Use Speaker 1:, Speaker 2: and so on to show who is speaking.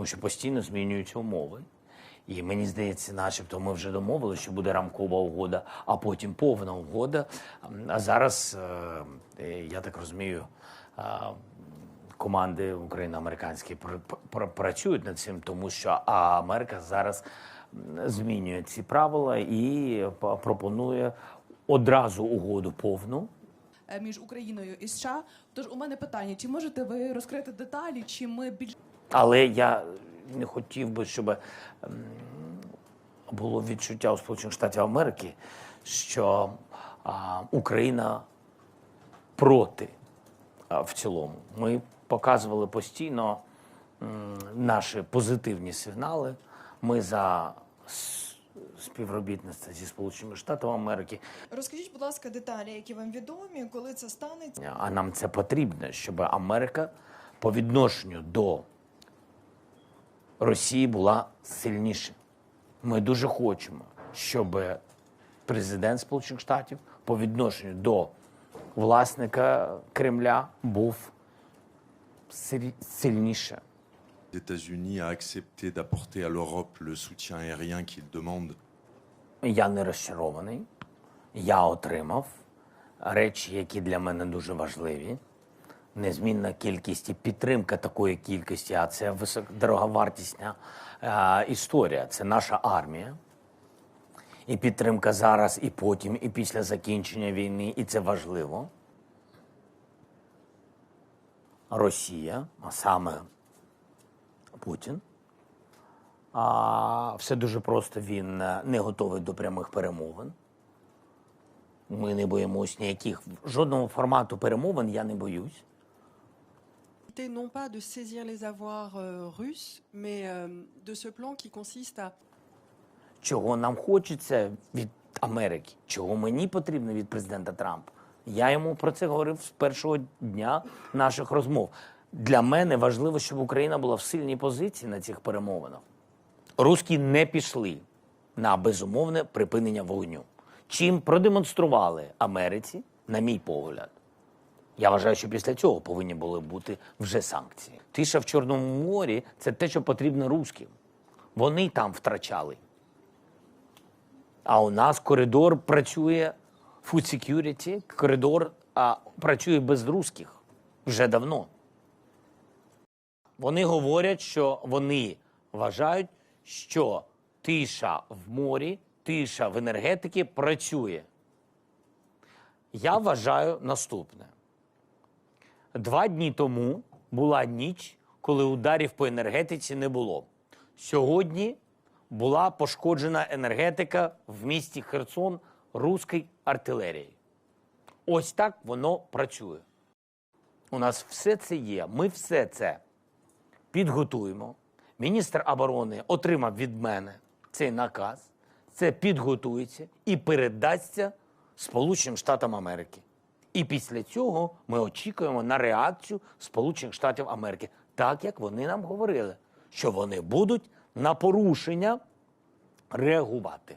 Speaker 1: тому що постійно змінюються умови. І мені здається, начебто ми вже домовили, що буде рамкова угода, а потім повна угода. А зараз, е, я так розумію, е, команди україно-американські пр- пр- працюють над цим, тому що Америка зараз змінює ці правила і пропонує одразу угоду повну.
Speaker 2: е, між Україною і США. Тож у мене питання: чи можете ви розкрити деталі, чи ми більш
Speaker 1: Але я не хотів би, щоб ем, було відчуття у Сполучених Штатів Америки, що а, Україна проти а, в цілому. Ми показували постійно наші позитивні сигнали. Ми за співробітництво зі Сполученими Штатами Америки.
Speaker 3: Розкажіть, будь ласка, деталі, які вам відомі, коли це станеться.
Speaker 1: А нам це потрібно, щоб Америка по відношенню до Росії була сильніша. Ми дуже хочемо, щоб президент Сполучених Штатів по відношенню до власника Кремля був сильніше.
Speaker 4: Les États-Unis a accepté d'apporter à l'Europe le soutien aérien qu'il demande.
Speaker 1: Я не розчарований. Я отримав речі, які для мене дуже важливі. Незмінна кількість і підтримка такої кількості, а це висок, дороговартісна е, історія. Це наша армія. І підтримка зараз, і потім, і після закінчення війни, і це важливо. Росія, а саме Путін, а все дуже просто. Він не готовий до прямих перемовин. Ми не боїмось ніяких жодного формату перемовин. Я не боюсь.
Speaker 5: Non pas de saisir les avoirs euh, russes, mais euh, de ce plan qui consiste à
Speaker 1: Чого нам хочеться від Америки, чого мені потрібно від президента Трампа. Я йому про це говорив з першого дня наших розмов. Для мене важливо, щоб Україна була в сильній позиції на цих перемовинах. Руські не пішли на безумовне припинення вогню. Чим продемонстрували Америці, на мій погляд. Я вважаю, що після цього повинні були бути вже санкції. Тиша в Чорному морі це те, що потрібно русським. Вони там втрачали. А у нас коридор працює Food Security, коридор а, працює без русських вже давно. Вони говорять, що вони вважають, що тиша в морі, тиша в енергетиці працює. Я вважаю наступне. Два дні тому була ніч, коли ударів по енергетиці не було. Сьогодні була пошкоджена енергетика в місті Херсон руської артилерії. Ось так воно працює. У нас все це є. Ми все це підготуємо. Міністр оборони отримав від мене цей наказ. Це підготується і передасться Сполученим Штатам Америки. І після цього ми очікуємо на реакцію Сполучених Штатів Америки, так як вони нам говорили, що вони будуть на порушення реагувати.